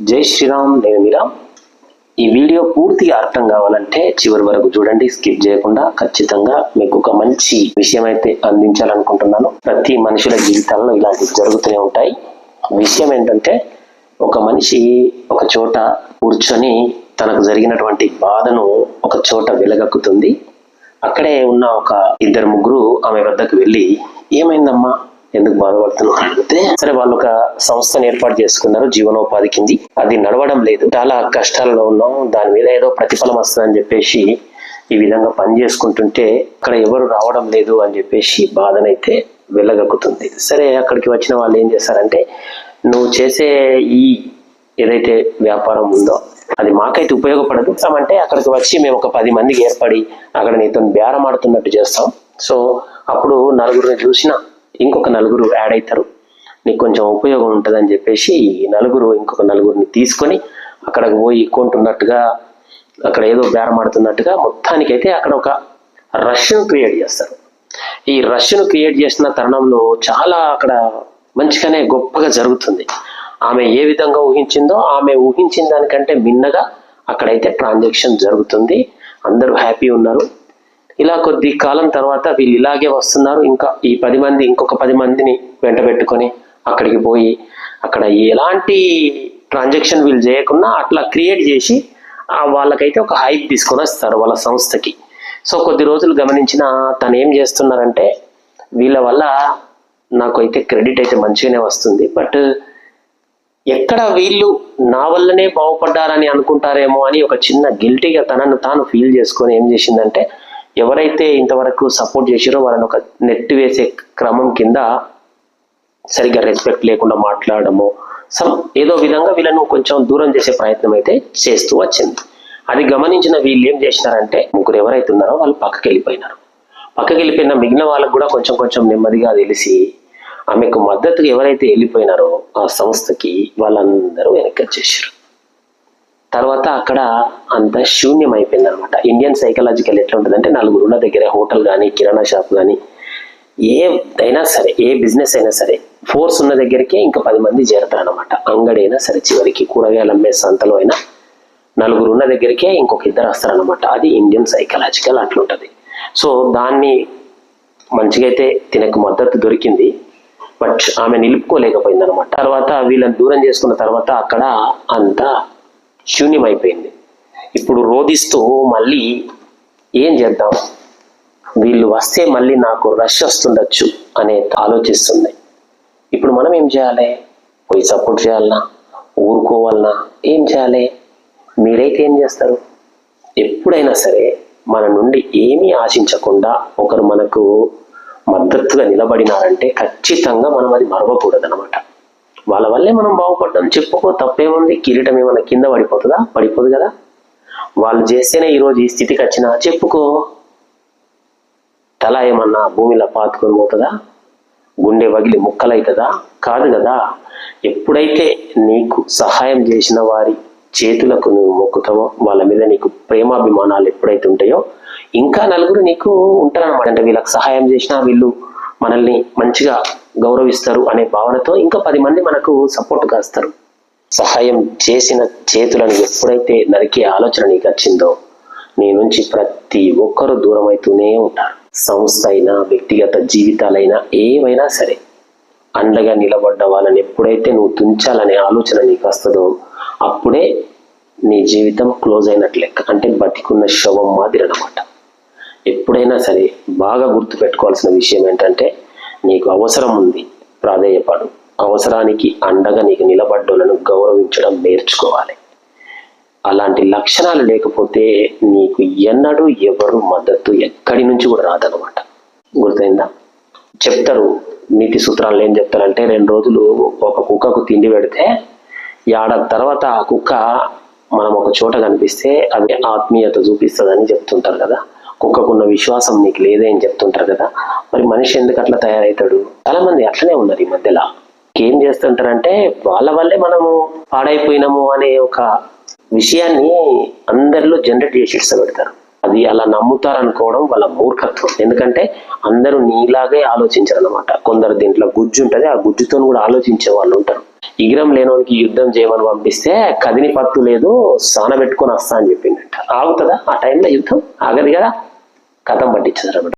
జై శ్రీరామ్ నేను ఈ వీడియో పూర్తిగా అర్థం కావాలంటే చివరి వరకు చూడండి స్కిప్ చేయకుండా ఖచ్చితంగా మీకు ఒక మంచి విషయం అయితే అందించాలనుకుంటున్నాను. ప్రతి మనుషుల జీవితాల్లో ఇలాంటివి జరుగుతూనే ఉంటాయి. విషయం ఏంటంటే ఒక మనిషి ఒక చోట కూర్చొని తనకు జరిగినటువంటి బాధను ఒక చోట వెలగక్కుతుంది. అక్కడే ఉన్న ఒక ఇద్దరు ముగ్గురు ఆమె వద్దకు వెళ్ళి ఏమైందమ్మా? ఎందుకు బాధపడుతున్నావు అడిగితే సరే వాళ్ళు ఒక సంస్థను ఏర్పాటు చేసుకున్నారు జీవనోపాధి కింది. అది నడవడం లేదు. చాలా కష్టాల్లో ఉన్నాం. దాని మీద ఏదో ప్రతిఫలం వస్తుందని చెప్పేసి ఈ విధంగా పని చేసుకుంటుంటే అక్కడ ఎవరు రావడం లేదు అని చెప్పేసి బాధనైతే వెళ్ళగక్కుతుంది. సరే అక్కడికి వచ్చిన వాళ్ళు ఏం చేస్తారంటే నువ్వు చేసే ఈ ఏదైతే వ్యాపారం ఉందో అది మాకైతే ఉపయోగపడదు. అంటే అక్కడికి వచ్చి మేము ఒక పది మందికి ఏర్పడి అక్కడ నీతో బేరం ఆడుతున్నట్టు చేస్తాం. సో అప్పుడు నలుగురిని చూసినా ఇంకొక నలుగురు యాడ్ అవుతారు నీకు కొంచెం ఉపయోగం ఉంటుందని చెప్పేసి ఈ నలుగురు ఇంకొక నలుగురిని తీసుకొని అక్కడికి పోయి కొంటున్నట్టుగా అక్కడ ఏదో బేరం ఆడుతున్నట్టుగా మొత్తానికైతే అక్కడ ఒక రష్ను క్రియేట్ చేస్తారు. ఈ రష్ను క్రియేట్ చేసిన తరుణంలో చాలా అక్కడ మంచిగానే గొప్పగా జరుగుతుంది. ఆమె ఏ విధంగా ఊహించిందో ఆమె ఊహించిన దానికంటే మిన్నగా అక్కడైతే ట్రాన్సాక్షన్ జరుగుతుంది. అందరూ హ్యాపీ ఉన్నారు. ఇలా కొద్ది కాలం తర్వాత వీళ్ళు ఇలాగే వస్తున్నారు. ఇంకా ఈ పది మంది ఇంకొక పది మందిని వెంట పెట్టుకొని అక్కడికి పోయి అక్కడ ఎలాంటి ట్రాన్సాక్షన్ వీళ్ళు చేయకుండా అట్లా క్రియేట్ చేసి వాళ్ళకైతే ఒక హైప్ తీసుకొని వస్తారు వాళ్ళ సంస్థకి. సో కొద్ది రోజులు గమనించిన తను ఏం చేస్తున్నారంటే వీళ్ళ వల్ల నాకు అయితే క్రెడిట్ అయితే మంచిగానే వస్తుంది. బట్ ఎక్కడ వీళ్ళు నా వల్లనే బాగుపడ్డారని అనుకుంటారేమో అని ఒక చిన్న గిల్టీగా తనను తాను ఫీల్ చేసుకొని ఏం చేసిందంటే ఎవరైతే ఇంతవరకు సపోర్ట్ చేసారో వాళ్ళని ఒక నెట్టి వేసే క్రమం కింద సరిగ్గా రెస్పెక్ట్ లేకుండా మాట్లాడడము సమ్ ఏదో విధంగా వీళ్ళను కొంచెం దూరం చేసే ప్రయత్నం అయితే చేస్తూ వచ్చింది. అది గమనించిన వీళ్ళు ఏం చేసినారంటే ముగ్గురు ఎవరైతే ఉన్నారో వాళ్ళు పక్కకి వెళ్ళిపోయినారు. పక్కకి వెళ్ళిపోయిన మిగిలిన వాళ్ళకు కూడా కొంచెం కొంచెం నెమ్మదిగా తెలిసి ఆమెకు మద్దతుగా ఎవరైతే వెళ్ళిపోయినారో ఆ సంస్థకి వాళ్ళందరూ వెనక్కి వచ్చేసారు తర్వాత అక్కడ అంత శూన్యం అయిపోయింది అనమాట ఇండియన్ సైకలాజికల్ ఎట్లా ఉంటుందంటే నలుగురు ఉన్న దగ్గర హోటల్ కానీ కిరాణా షాప్ కానీ ఏదైనా సరే ఏ బిజినెస్ అయినా సరే ఫోర్స్ ఉన్న దగ్గరికే ఇంకా పది మంది చేరతారు అనమాట అంగడి అయినా సరే చివరికి కూరగాయలు అమ్మే సంతలో అయినా నలుగురు ఉన్న దగ్గరికే ఇంకొక ఇద్దరు వస్తారనమాట అది ఇండియన్ సైకలాజికల్ అట్లుంటుంది సో దాన్ని మంచిగా అయితే తినకు మద్దతు దొరికింది. బట్ ఆమె నిలుపుకోలేకపోయింది అనమాట తర్వాత వీళ్ళని దూరం చేసుకున్న తర్వాత అక్కడ అంతా శూన్యమైపోయింది. ఇప్పుడు రోధిస్తూ మళ్ళీ ఏం చేద్దాం? వీళ్ళు వస్తే మళ్ళీ నాకు రష్ వస్తుండొచ్చు అనే ఆలోచిస్తుంది. ఇప్పుడు మనం ఏం చేయాలి? పోయి సపోర్ట్ చేయాలనా? ఊరుకోవాలనా? ఏం చేయాలి? మీరైతే ఏం చేస్తారు? ఎప్పుడైనా సరే మన నుండి ఏమీ ఆశించకుండా ఒకరు మనకు మద్దతుగా నిలబడినారంటే ఖచ్చితంగా మనం అది మరవకూడదు అనమాట వాళ్ళ వల్లే మనం బాగుపడ్డాం. చెప్పుకో తప్పేముంది? కిరీటం ఏమైనా కింద పడిపోతుందా? పడిపోదు కదా? వాళ్ళు చేస్తేనే ఈరోజు ఈ స్థితికి వచ్చినా చెప్పుకో. తల ఏమన్నా భూమిలో పాతుకొని పోతుందా? గుండె వగిలి ముక్కలవుతుందా కాదు కదా. ఎప్పుడైతే నీకు సహాయం చేసిన వారి చేతులకు నువ్వు మొక్కుతావో వాళ్ళ మీద నీకు ప్రేమాభిమానాలు ఎప్పుడైతే ఉంటాయో ఇంకా నలుగురు నీకు ఉంటారనమాట అంటే వీళ్ళకి సహాయం చేసినా వీళ్ళు మనల్ని మంచిగా గౌరవిస్తారు అనే భావనతో ఇంకా పది మంది మనకు సపోర్ట్ కాస్తారు సహాయం చేసిన చేతులను ఎప్పుడైతే నరికే ఆలోచన నీకు వచ్చిందో నీ నుంచి ప్రతి ఒక్కరు దూరం అవుతూనే ఉంటారు. సంస్థ అయినా వ్యక్తిగత జీవితాలైనా ఏవైనా సరే అండగా నిలబడ్డ వాళ్ళని ఎప్పుడైతే నువ్వు తుంచాలనే ఆలోచన నీకు వస్తుందో అప్పుడే నీ జీవితం క్లోజ్ అయినట్లు లెక్క. అంటే బతికున్న శవం మాదిరి అనమాట ఎప్పుడైనా సరే బాగా గుర్తు పెట్టుకోవాల్సిన విషయం ఏంటంటే నీకు అవసరం ఉంది ప్రాధేయపడు. అవసరానికి అండగా నీకు నిలబడ్డోళ్ళను గౌరవించడం నేర్చుకోవాలి. అలాంటి లక్షణాలు లేకపోతే నీకు ఎన్నడూ ఎవరు మద్దతు ఎక్కడి నుంచి కూడా రాదనమాట గుర్తయిందా? చెప్తారు. నీతి సూత్రాలు ఏం చెప్తారంటే రెండు రోజులు ఒక కుక్కకు తిండి పెడితే ఏడాది తర్వాత ఆ కుక్క మనం ఒక చోట కనిపిస్తే అది ఆత్మీయత చూపిస్తుందని చెప్తుంటారు కదా. కుక్కకున్న విశ్వాసం నీకు లేదే అని చెప్తుంటారు కదా. మరి మనిషి ఎందుకు అట్లా తయారవుతాడు? చాలా మంది అట్లనే ఉన్నారు ఈ మధ్యలో. ఏం చేస్తుంటారంటే వాళ్ళ వల్లే మనము పాడైపోయినాము అనే ఒక విషయాన్ని అందరిలో జనరేట్ చేసి ఇష్టపెడతారు అది అలా నమ్ముతారు అనుకోవడం వాళ్ళ మూర్ఖత్వం. ఎందుకంటే అందరూ నీలాగే ఆలోచించరు అనమాట కొందరు దీంట్లో గుజ్జు ఉంటుంది ఆ గుజ్జుతో కూడా ఆలోచించే వాళ్ళు ఉంటారు. ఇగ్రం లేనోనికి యుద్ధం చేయమని పంపిస్తే కదిని పట్టు లేదు సాన పెట్టుకొని వస్తా అని చెప్పిందంట. ఆగుతుందా? ఆ టైంలో యుద్ధం ఆగదు కదా? కథం పట్టించారు